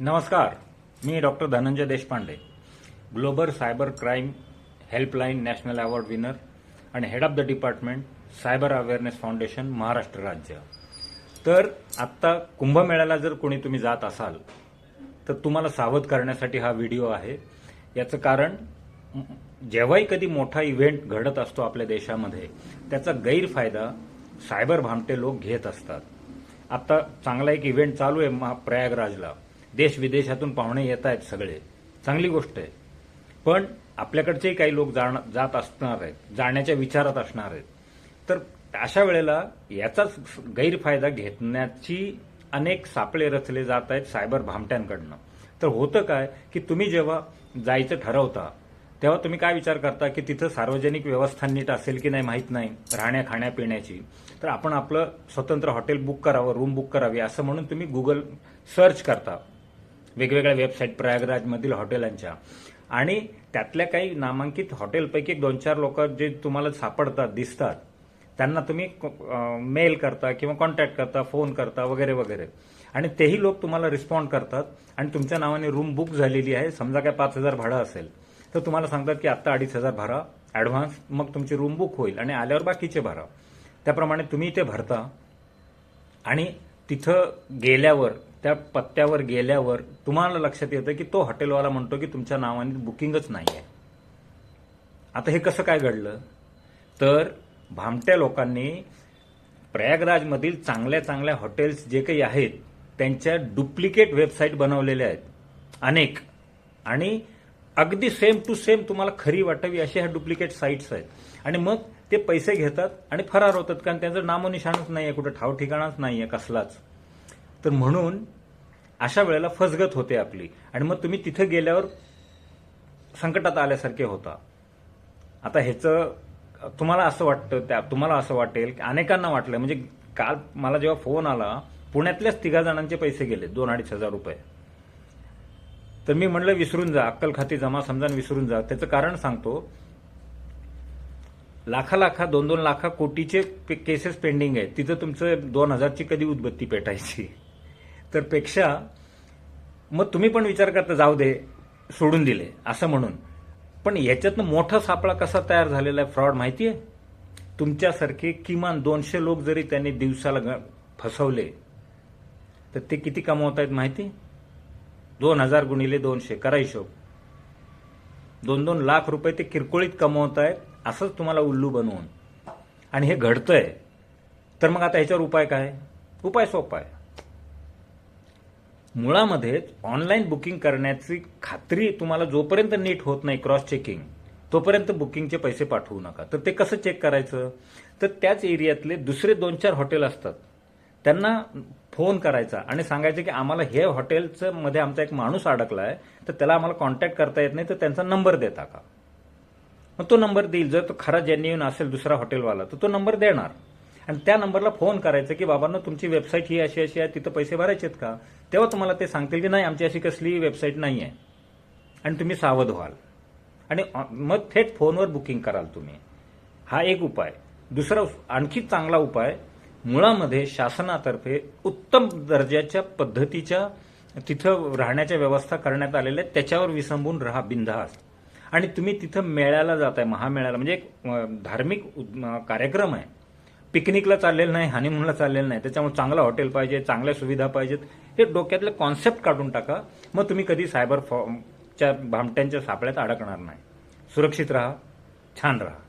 नमस्कार मी doctor Dhananjay Deshpande global cyber crime helpline national award winner आणि head of the department cyber awareness foundation Maharashtra राज्य. तर आत्ता कुंभमेळ्याला जर कोणी तुम्ही जात असाल तर तुम्हाला सावध करण्यासाठी हा व्हिडिओ आहे. याचं कारण जेव्हाही कधी मोठा इव्हेंट घडत असतो आपल्या देशामध्ये त्याचा गैरफायदा सायबर भामटे लोक घेत असतात. आत्ता चांगला एक इव्हेंट चालू आहे महा प्रयागराजला देश विदेशातून पाहुणे येत आहेत सगळे. चांगली गोष्ट आहे. पण आपल्याकडचेही काही लोक जाण जात असणार आहेत जाण्याच्या विचारात असणार आहेत. तर अशा वेळेला याचाच गैरफायदा घेण्याची अनेक सापळे रचले जात आहेत सायबर भामट्यांकडनं. तर होतं काय की तुम्ही जेव्हा जायचं ठरवता तेव्हा तुम्ही काय विचार करता की तिथं सार्वजनिक व्यवस्था नीट असेल की नाही माहीत नाही राहण्या खाण्यापिण्याची तर आपण आपलं स्वतंत्र हॉटेल बुक करावं रूम बुक करावी असं म्हणून तुम्ही गुगल सर्च करता. वेगवेगळ्या वेबसाईट प्रयागराजमधील हॉटेलांच्या. आणि त्यातल्या काही नामांकित हॉटेलपैकी एक दोन चार लोक जे तुम्हाला सापडतात दिसतात त्यांना तुम्ही मेल करता किंवा कॉन्टॅक्ट करता फोन करता वगैरे वगैरे. आणि तेही लोक तुम्हाला रिस्पॉन्ड करतात. आणि तुमच्या नावाने रूम बुक झालेली आहे. समजा काय पाच हजार भाडं असेल तर तुम्हाला सांगतात की आत्ता अडीच हजार भरा ॲडव्हान्स मग तुमची रूम बुक होईल आणि आल्यावर बाकीचे भरा त्याप्रमाणे तुम्ही ते भरता. आणि तिथं गेल्यावर त्या पत्त्यावर गेल्यावर तुम्हाला लक्षात येतं की तो हॉटेलवाला म्हणतो की तुमच्या नावाने बुकिंगच नाही आहे आता हे कसं काय घडलं? तर भामट्या लोकांनी प्रयागराजमधील चांगल्या चांगल्या हॉटेल्स जे काही आहेत त्यांच्या डुप्लिकेट वेबसाईट बनवलेल्या आहेत. अनेक. आणि अगदी सेम टू सेम तुम्हाला खरी वाटावी अशा ह्या डुप्लिकेट साईट्स आहेत. आणि मग ते पैसे घेतात आणि फरार होतात कारण त्यांचं नामोनिशाणच नाही आहे कुठं ठाव ठिकाणाच नाही आहे कसलाच. तर म्हणून अशा वेळेला फसगत होते आपली. आणि मग तुम्ही तिथे गेल्यावर संकटात आल्यासारखे होता. आता ह्याचं तुम्हाला असं वाटतं त्या तुम्हाला असं वाटेल की अनेकांना वाटलं. म्हणजे काल मला जेव्हा फोन आला पुण्यातल्याच तिघा जणांचे पैसे गेले दोन अडीच हजार रुपये. तर मी म्हणलं विसरून जा अक्कल खाती जमा समजा आणि विसरून जा. त्याचं कारण सांगतो लाखा लाखा दोन दोन लाखा कोटीचे पे- केसेस पेंडिंग आहेत. तिथं तुमचं दोन हजारची कधी उदबत्ती पेटायची? तर पेक्षा मग तुम्ही पण विचार करता जाऊ दे सोडून दिले असं म्हणून. पण याच्यातनं मोठा सापळा कसा तयार झालेला आहे फ्रॉड माहिती आहे तुमच्यासारखे किमान दोनशे लोक जरी त्यांनी दिवसाला फसवले तर ते किती कमवत आहेत माहिती? दोन हजार गुणिले दोनशे करा हिशोब. दोन दोन लाख रुपये ते किरकोळीत कमवत आहेत असंच तुम्हाला उल्लू बनवून. आणि हे घडतंय. तर मग आता ह्याच्यावर उपाय काय? उपाय सोपा आहे. मुळामध्येच ऑनलाईन बुकिंग करण्याची खात्री तुम्हाला जोपर्यंत नीट होत नाही क्रॉस चेकिंग तोपर्यंत बुकिंगचे पैसे पाठवू नका. तर ते कसं चेक करायचं? तर त्याच एरियातले दुसरे दोन चार हॉटेल असतात. त्यांना फोन करायचा आणि सांगायचं की आम्हाला हे हॉटेलचं मध्ये आमचा एक माणूस अडकला आहे तर त्याला आम्हाला कॉन्टॅक्ट करता येत नाही तर त्यांचा नंबर देता का? मग तो नंबर देईल. जर तो खरा जेन्युन असेल दुसरा हॉटेलवाला तर तो नंबर देणार. आणि त्या नंबरला फोन करायचं की बाबांना तुमची वेबसाईट ही अशी अशी आहे तिथं पैसे भरायचे आहेत का? तेव्हा तुम्हाला ते सांगतील की नाही आमची अशी कसली वेबसाईट नाही आहे. आणि तुम्ही सावध व्हाल. आणि मग थेट फोनवर बुकिंग कराल तुम्ही. हा एक उपाय. दुसरा आणखी चांगला उपाय मुळामध्ये शासनातर्फे उत्तम दर्जाच्या पद्धतीच्या तिथं राहण्याच्या व्यवस्था करण्यात आलेल्या त्याच्यावर विसंबून राहा बिंधास आणि तुम्ही तिथं मेळ्याला जात आहे महामेळ्याला म्हणजे एक धार्मिक उद- कार्यक्रम आहे. पिकनिकला चाललेलं नाही हनीमूनला चाललेलं नाही. त्याच्यामुळे चांगलं हॉटेल पाहिजे चांगल्या सुविधा पाहिजेत. हे डोक्यातले कॉन्सेप्ट काढून टाका. मग तुम्ही कधी सायबर फॉर्मच्या भामट्यांच्या सापळ्यात अडकणार नाही. सुरक्षित राहा छान राहा.